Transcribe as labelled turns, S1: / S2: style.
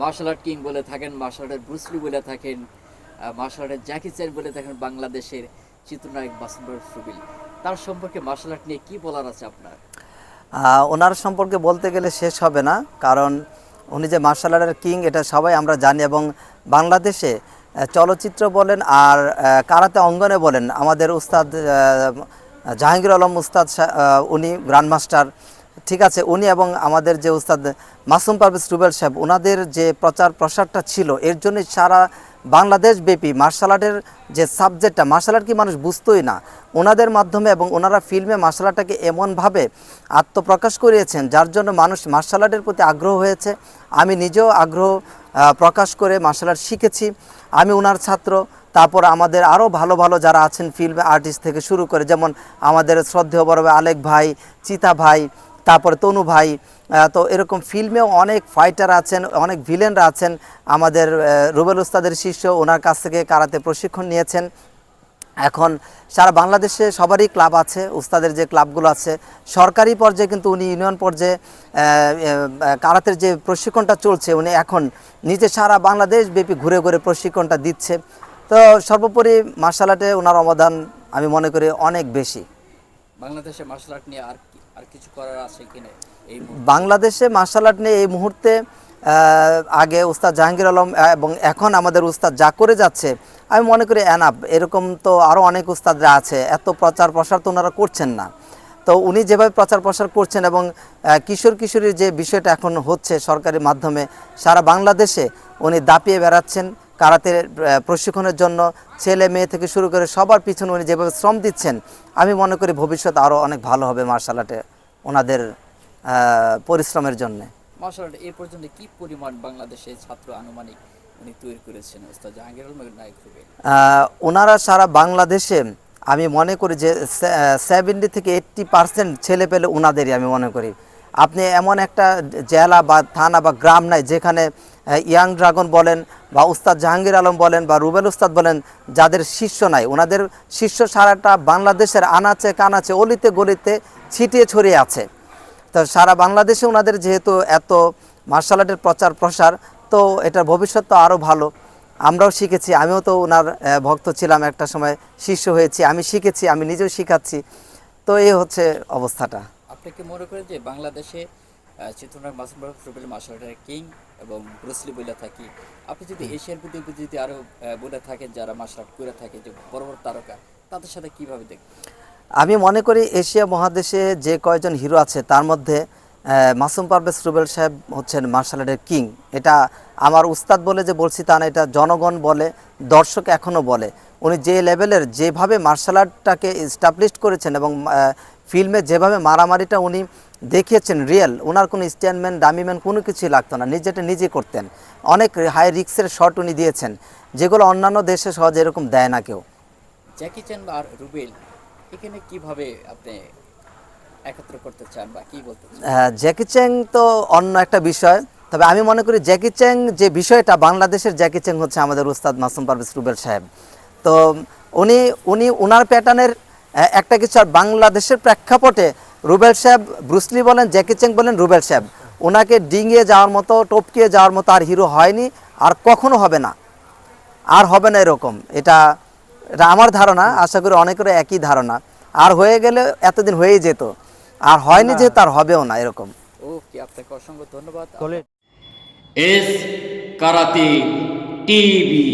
S1: Martial art king বলে থাকেন martial আর্টের ব্রুসলি বলে থাকেন মার্শাল আর্টের জ্যাকি চ্যান বলে থাকেন, বাংলাদেশের চিত্রনায়ক বাসুন্দর সুবিল। তার সম্পর্কে মার্শাল আর্ট নিয়ে কী বলার আছে আপনার?
S2: ওনার সম্পর্কে বলতে গেলে শেষ হবে না, কারণ উনি যে মার্শাল আর্টের কিং এটা সবাই আমরা জানি এবং বাংলাদেশে চলচ্চিত্র বলেন আর কারাতে অঙ্গনে বলেন, আমাদের উস্তাদ জাহাঙ্গীর আলম উস্তাদ উনি গ্র্যান্ডমাস্টার ঠিক আছে, উনি এবং আমাদের যে উস্তাদ মাসুম পারভেজ রুবেল সাহেব ওনাদের যে প্রচার প্রসারটা ছিল, এর জন্য সারা বাংলাদেশ ব্যাপী মার্শাল আর্টের যে সাবজেক্টটা মার্শাল আর্ট কি মানুষ বুঝতোই না। ওনাদের মাধ্যমে এবং ওনারা ফিল্মে মার্শাল আর্টটাকে এমনভাবে আত্মপ্রকাশ করিয়েছেন, যার জন্য মানুষ মার্শাল আর্টের প্রতি আগ্রহ হয়েছে। আমি নিজেও আগ্রহ প্রকাশ করে মার্শাল আর্ট শিখেছি। আমি ওনার ছাত্র, তারপর আমাদের আরও ভালো ভালো যারা আছেন ফিল্ম আর্টিস্ট থেকে শুরু করে, যেমন আমাদের শ্রদ্ধেয় বড় আলেক ভাই, চিতা ভাই তারপরে তনু ভাই তো এরকম ফিল্মেও অনেক ফাইটার আছেন, অনেক ভিলেনরা আছেন। আমাদের রুবেল উস্তাদের শিষ্য, ওনার কাছ থেকে কারাতে প্রশিক্ষণ নিয়েছেন। এখন সারা বাংলাদেশে সবারই ক্লাব আছে, উস্তাদের যে ক্লাবগুলো আছে। সরকারি পর্যায়ে কিন্তু উনি ইউনিয়ন পর্যায়ে কারাতের যে প্রশিক্ষণটা চলছে, উনি এখন নিজে সারা বাংলাদেশ ব্যাপী ঘুরে ঘুরে প্রশিক্ষণটা দিচ্ছে। তো সর্বোপরি মার্শাল আর্টে ওনার অবদান আমি মনে করি অনেক বেশি।
S1: বাংলাদেশে মার্শাল আর্ট নিয়ে আর আর কিছু করার আছে কিনা এই?
S2: বাংলাদেশে মার্শাল আর্ট নিয়ে এই মুহূর্তে আগে উস্তাদ জাহাঙ্গীর আলম এবং এখন আমাদের উস্তাদ যা করে যাচ্ছে। আমি মনে করি অ্যানাপ এরকম তো আরও অনেক উস্তাদরা আছে। এত প্রচার প্রসার তো ওনারা করছেন না। তো উনি যেভাবে প্রচার প্রসার করছেন এবং কিশোর কিশোরীর যে বিষয়টা এখন হচ্ছে সরকারি মাধ্যমে, সারা বাংলাদেশে উনি দাপিয়ে বেড়াচ্ছেন। কারাতে প্রশিক্ষণের জন্য ছেলে মেয়ে থেকে শুরু করে সবার পিছনে উনি যেভাবে শ্রম দিচ্ছেন আমি মনে করি ভবিষ্যৎ আরও অনেক ভালো হবে মার্শাল আর্টে ওনাদের পরিশ্রমের জন্য।
S1: মার্শাল আর্ট এ পর্যন্ত কি পরিমাণ বাংলাদেশে ছাত্র আনুমানিক উনি তৈরি করেছেন ওস্তাদ জাহাঙ্গীর
S2: ওনারা সারা বাংলাদেশে আমি মনে করি যে সেভেন্টি থেকে এইট্টি পার্সেন্ট ছেলে পেলে ওনাদেরই আমি মনে করি। আপনি এমন একটা জেলা বা থানা বা গ্রাম নাই যেখানে ইয়াং ড্রাগন বলেন বা উস্তাদ জাহাঙ্গীর আলম বলেন বা রুবেল উস্তাদ বলেন, যাদের শিষ্য নাই। ওনাদের শিষ্য সারাটা বাংলাদেশের আনাচে কানাচে, অলিতে গলিতে ছিটিয়ে ছড়িয়ে আছে। তো সারা বাংলাদেশে ওনাদের যেহেতু এত মার্শাল আর্টের প্রচার প্রসার, তো এটার ভবিষ্যৎ তো আরও ভালো। আমরাও শিখেছি, আমিও তো ওনার ভক্ত ছিলাম একটা সময়, শিষ্য হয়েছি, আমি শিখেছি, আমি নিজেও শিখাচ্ছি। তো এই হচ্ছে অবস্থাটা।
S1: আপনি কি মনে করেন যে বাংলাদেশে চিত্রনায়ক মাসুম রুবেল মার্শাল কিং এবং ব্রুসলি বলে থাকি। আপনি যদি এশিয়ার ভিতরে যদি আরও বলে থাকেন যারা মার্শাল আর্ট করে থাকে যে বড় বড় তারকা তাদের সাথে কীভাবে দেখবেন?
S2: আমি মনে করি এশিয়া মহাদেশে যে কয়জন হিরো আছে তার মধ্যে মাসুম পারভেজ রুবেল সাহেব হচ্ছেন মার্শাল আর্টের কিং। এটা আমার উস্তাদ বলে যে বলছি তা না এটা জনগণ বলে দর্শক এখনও বলে। উনি যে লেভেলের যেভাবে মার্শাল আর্টটাকে ইস্টাবলিশ করেছেন এবং ফিল্মে যেভাবে মারামারিটা উনি দেখিয়েছেন রিয়েল ওনার কোনো স্ট্যান্ডম্যান ডামিম্যান কোনো কিছুই লাগতো না নিজেটা নিজে করতেন। অনেক হাই রিক্সের শট উনি দিয়েছেন যেগুলো অন্যান্য দেশে সহজে এরকম দেয় না কেউ।
S1: জ্যাকি চ্যান আর রুবেল এখানে কীভাবে আপনি একত্র করতে চান বা কি বলতে
S2: হ্যাঁ, জ্যাকি চ্যাং তো অন্য একটা বিষয় তবে আমি মনে করি জ্যাকি চ্যাং যে বিষয়টা বাংলাদেশের জ্যাকি চ্যাং হচ্ছে আমাদের উস্তাদ মাসুম পারভেজ রুবেল সাহেব। তো উনি উনি ওনার প্যাটার্নের একটা কিছু আর বাংলাদেশের প্রেক্ষাপটে রুবেল সাহেব ব্রুসলি বলেন জ্যাকি চ্যাং বলেন রুবেল সাহেব। ওনাকে ডিঙিয়ে যাওয়ার মতো টপকিয়ে যাওয়ার মতো আর হিরো হয়নি আর কখনো হবে না। আর হবে না এরকম। এটা এটা আমার ধারণা আশা করি অনেকেরও একই ধারণা। আর হয়ে গেলে এতদিন হয়েই যেত। আর হয়নি যে তার হবেও না এরকম।
S1: ওকে আপনাকে অসংখ্য ধন্যবাদ।
S3: S karate TV.